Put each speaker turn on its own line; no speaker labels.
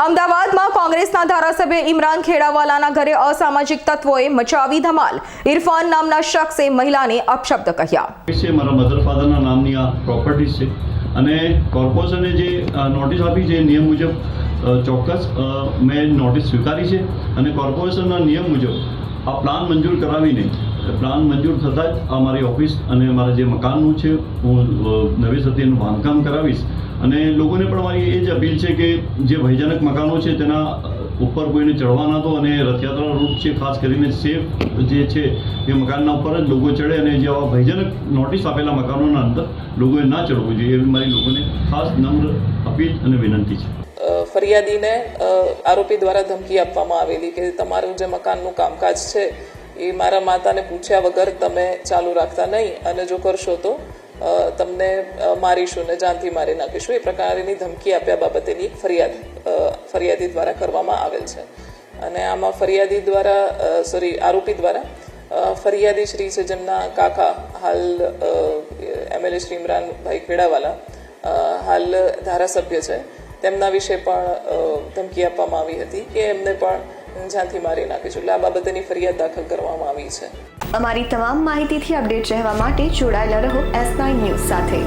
અમદાવાદમાં કોંગ્રેસના ધારાસભ્ય ઇમરાન ખેડાવાલાના ઘરે અસામાજિક તત્વોએ મચાવી ધમાલ. ઇરફાન નામના શખ્સે મહિલાને અપશબ્દ કહ્યા.
છે, મારા મધર ફાધરના નામની આ પ્રોપર્ટીઝ છે. અને કોર્પોરેશને જે નોટિસ આપી છે નિયમ મુજબ ચોક્કસ મેં નોટિસ સ્વીકારી છે. અને કોર્પોરેશનના નિયમ મુજબ, આ પ્લાન મંજૂર કરાવીને પ્લાન મંજૂર થતાં જ અમારી ઓફિસ અને અમારા જે મકાનનું છે, હું નવી સતી બાંધકામ કરાવીશ. અને લોકોને પણ મારી એ જ અપીલ છે કે જે ભયજનક મકાનો છે તેના ઉપર કોઈને ચડવા ના દો અને રથયાત્રા રૂટ છે, ખાસ કરીને સેફ જે છે એ મકાનના ઉપર જ લોકો ચડે અને જે આવા ભયજનક નોટિસ આપેલા મકાનોના અંદર લોકોએ ના ચડવું જોઈએ એવી મારી લોકોને ખાસ નમ્ર અપીલ અને વિનંતી છે.
ફરિયાદીને આરોપી દ્વારા ધમકી આપવામાં આવેલી કે તમારું જે મકાનનું કામકાજ છે એ મારા માતાને પૂછ્યા વગર તમે ચાલુ રાખતા નહીં અને જો કરશો તો તમને મારીશું ને જાનથી મારી નાખીશું. એ પ્રકારની ધમકી આપ્યા બાબતેની એક ફરિયાદ ફરિયાદી દ્વારા કરવામાં આવેલ છે. અને આમાં ફરિયાદી દ્વારા સોરી આરોપી દ્વારા ફરિયાદી શ્રી છે જેમના કાકા હાલ એમએલએ શ્રી ઇમરાનભાઈ ખેડાવાલા હાલ ધારાસભ્ય છે. તેમના વિશે પણ ધમકી આપવામાં આવી હતી કે એમને પણ જ્યાંથી મારી નાખીશું. એટલે આ બાબતેની ફરિયાદ દાખલ કરવામાં આવી છે.
અમારી તમામ માહિતીથી અપડેટ રહેવા માટે જોડાયેલા રહો એસ નાઇન ન્યૂઝ સાથે.